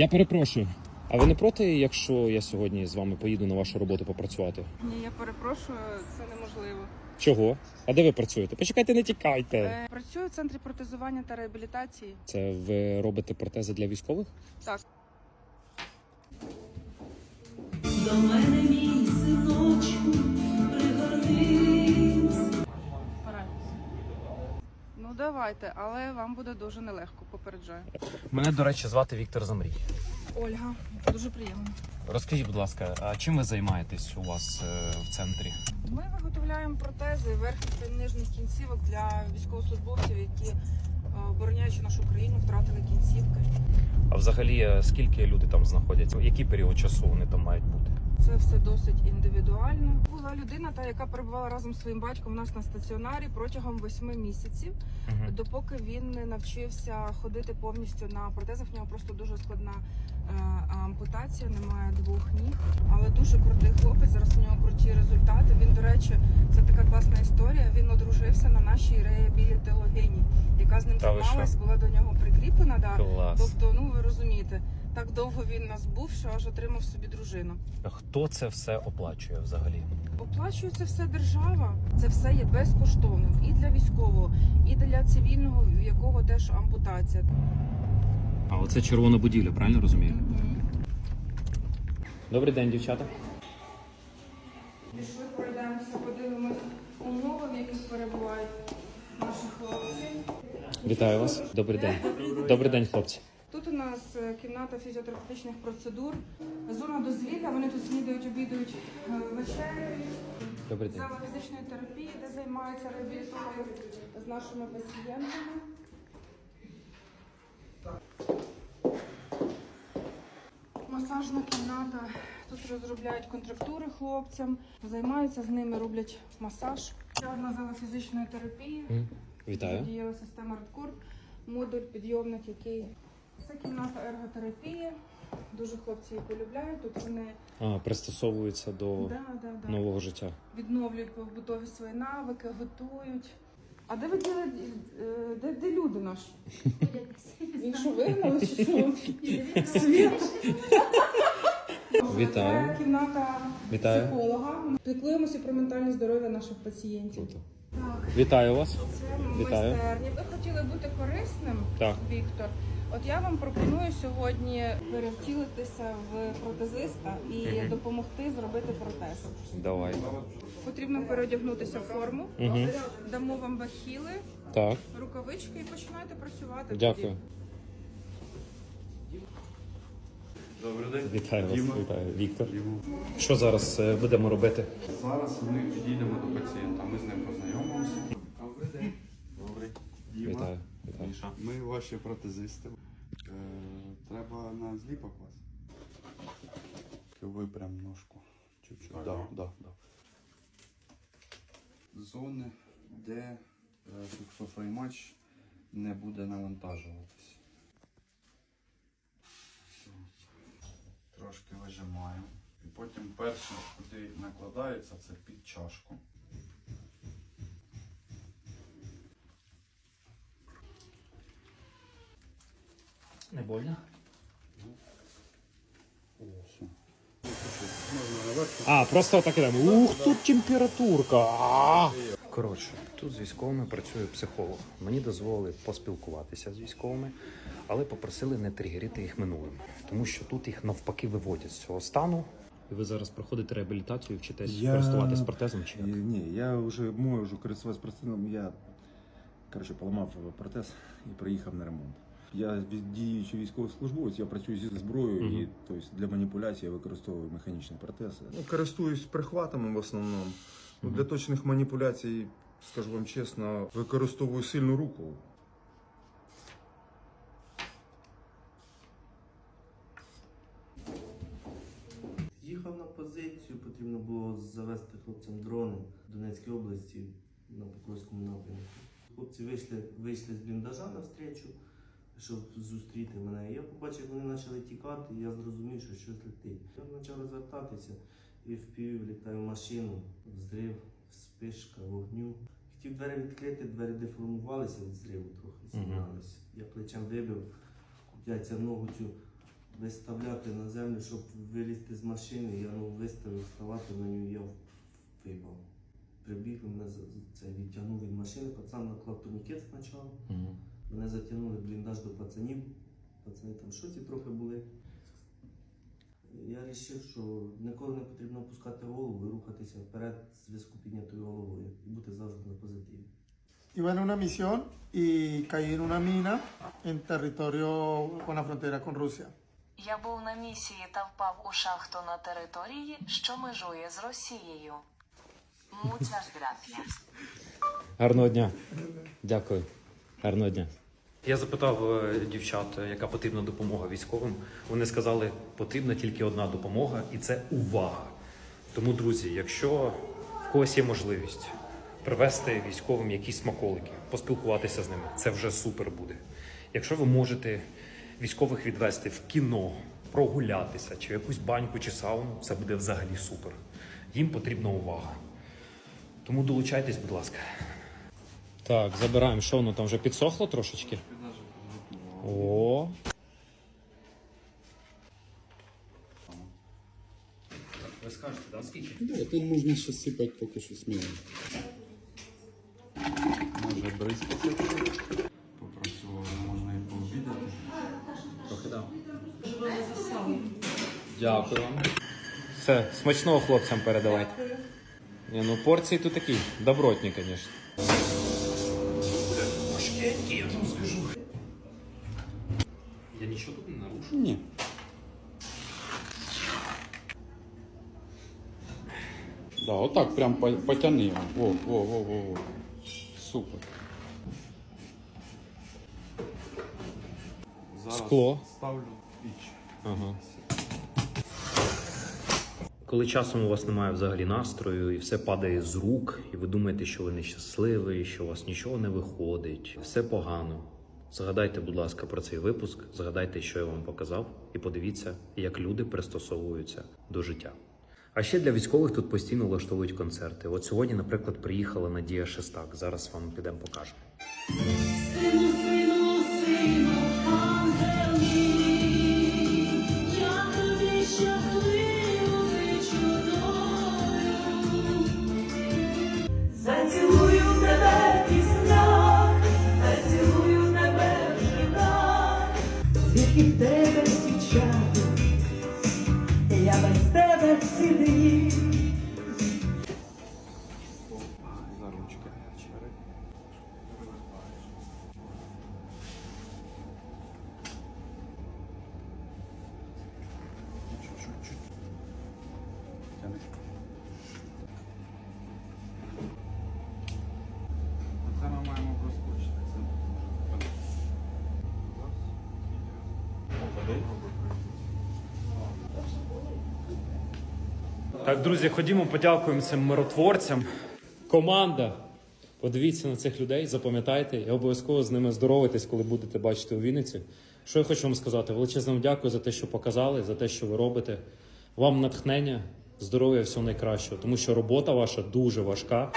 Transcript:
Я перепрошую. А ви не проти, якщо я сьогодні з вами поїду на вашу роботу попрацювати? Ні, я перепрошую, це неможливо. Чого? А де ви працюєте? Почекайте, не тікайте. Е, Працюю в центрі протезування та реабілітації. Це ви робите протези для військових? Так. До мене давайте, але вам буде дуже нелегко, попереджаю. Мене, до речі, звати Віктор Замрій. Ольга, дуже приємно. Розкажіть, будь ласка, а чим ви займаєтесь у вас е, в центрі? Ми виготовляємо протези верхніх та нижніх кінцівок для військовослужбовців, які е, обороняючи нашу країну, втратили кінцівки. А взагалі, е, скільки люди там знаходяться? Який період часу вони там мають бути? Це все досить індивідуально. Була людина, та яка перебувала разом з своїм батьком у нас на стаціонарі протягом восьми місяців. Угу. допоки він не навчився ходити повністю на протезах. В нього просто дуже складна е, ампутація, немає двох ніг. Але дуже крутий хлопець. Зараз у нього круті результати. Він, до речі, це така класна історія. Він одружився на нашій реабілітологині, яка з ним займалась, була до нього прикріплена. Да. Клас. Тобто, ну ви розумієте, так довго він нас був, що аж отримав собі дружину. Хто це все оплачує взагалі? Оплачує це все держава. Це все є безкоштовним і для військового, і для цивільного, в якого теж ампутація. А оце червона будівля, правильно розумію? Добрий день, дівчата. Пішли пройдемося, подивимось умови, в яких перебувають наші хлопці. Вітаю вас. Добрий день. Добрий день, хлопці. Тут у нас е, кімната фізіотерапевтичних процедур, зона дозвілля. Вони тут снідають, обідають, е, вечеряють. Добрий день. Зала фізичної терапії, де займаються реабілітологи з нашими пацієнтами. Масажна кімната. Тут розробляють контрактури хлопцям, займаються з ними, роблять масаж. Ще одна зала фізичної терапії. Вітаю. Дієва система Redcord, модуль, підйомник, який це кімната ерготерапії. Дуже хлопці її полюбляють. Тут вони А, пристосовується до да, да, да нового життя. відновлюють побутові свої навики, готують. А де ви діли, е, де, де люди наші? Він що вигнали чи що? Світ. Вітаю. Це кімната Вітаю. психолога. Піклуємося про ментальне здоров'я наших пацієнтів. Круто. Так, Вітаю вас. це Вітаю. майстерня. Ви хотіли бути корисним, Так. Віктор. От я вам пропоную сьогодні перевтілитися в протезиста і Мгм. допомогти зробити протез. Давай. Потрібно переодягнутися в форму. Угу. Дамо вам бахіли, Так, рукавички і починайте працювати. дякую. Добрий день. Вітаю вас. Діма. Вітаю, Віктор. Діма. Що зараз е, будемо робити? Зараз ми підійдемо до пацієнта, ми з ним познайомимося. Добрий день. Добрий. Діма. Вітаю. Міша. Ми ваші протезисти. Е, треба на зліпок вас. Випрям ножку. Чуть-чуть. Да, да, да. Зони, де е, фіксофреймач не буде навантажуватися. Трошки вижимаємо. І потім перше, куди накладається, це під чашку. Не больно? А, просто так ідемо. Ух, тут температурка. А! Коротше, тут з військовими працює психолог. Мені дозволили поспілкуватися з військовими, але попросили не тригерити їх минулим, тому що тут їх навпаки виводять з цього стану. І ви зараз проходите реабілітацію, вчитесь Я- користуватись протезом чи як? Ні, я вже можу користуватися протезом. Я коротше, поламав протез і приїхав на ремонт. Я діючий військовослужбовець, я працюю зі зброєю Мгм. і тобто, для маніпуляції я використовую механічний протез. Ну, користуюсь прихватами в основному. Ну, Мгм. Для точних маніпуляцій, скажу вам чесно, використовую сильну руку. Їхав на позицію, потрібно було завести хлопцям дрони в Донецькій області на Покровському напрямку. Хлопці вийшли, вийшли з бліндажа навстрічу, щоб зустріти мене. Я побачив, як вони почали тікати, і я зрозумів, що щось летить. Я почав розвертатися і впів літаю в машину, взрив, спишка, вогню. Хотів двері відкрити, двері деформувалися від зриву трохи, Мгм. зігналися. Я плечем вибив, яйця ногу цю виставляти на землю, щоб вилізти з машини. Я ну, виставив ставати на нього, я випав. Прибігли, мене це відтягнув від машини, пацан наклав турнікет спочатку. Мене затягнули в бліндаж до пацанів. Пацани там в шоці трохи були. Я вирішив, що ніколи не потрібно опускати голову і рухатися вперед з зв'язку піднятою головою і бути завжди на позитиві. Iba en una misión y caí en una mina en territorio con la frontera con Rusia. Я був на місії та впав у шахту на території, що межує з Росією. Muchas gracias. Гарного дня. Дякую. Гарного дня. Я запитав е, дівчат, е, яка потрібна допомога військовим. Вони сказали, потрібна тільки одна допомога, і це увага. Тому, друзі, якщо в когось є можливість привезти військовим якісь смаколики, поспілкуватися з ними, це вже супер буде. Якщо ви можете військових відвести в кіно, прогулятися, чи в якусь баньку, чи сауну, це буде взагалі супер. Їм потрібна увага. Тому долучайтесь, будь ласка. Так, забираємо. Що воно там вже підсохло трошечки? О. Ви скажете, да, скільки? Да, тут можна ще сипати поки що сміло. Може бризкати. Попрацювали, можна і пообідати. Трохи дам. Дякую вам. Все, смачного хлопцям передавайте. Ні, ну порції тут такі, добротні, звісно. Ні. Да, отак прям по- потяни його. Во, во, во, во, во. Супер. Зараз Скло. ставлю піч. Ага. Коли часом у вас немає взагалі настрою і все падає з рук, і ви думаєте, що ви нещасливий, що у вас нічого не виходить, все погано. Згадайте, будь ласка, про цей випуск, згадайте, що я вам показав, і подивіться, як люди пристосовуються до життя. А ще для військових тут постійно влаштовують концерти. От сьогодні, наприклад, приїхала Надія Шестак. Зараз вам підемо покажемо. Так, друзі, ходімо, подякуємо цим миротворцям. Команда. Подивіться на цих людей, запам'ятайте і обов'язково з ними здоровайтесь, коли будете бачити у Вінниці. Що я хочу вам сказати? Величезно дякую за те, що показали, за те, що ви робите. Вам натхнення, здоров'я, всього найкращого, тому що робота ваша дуже важка.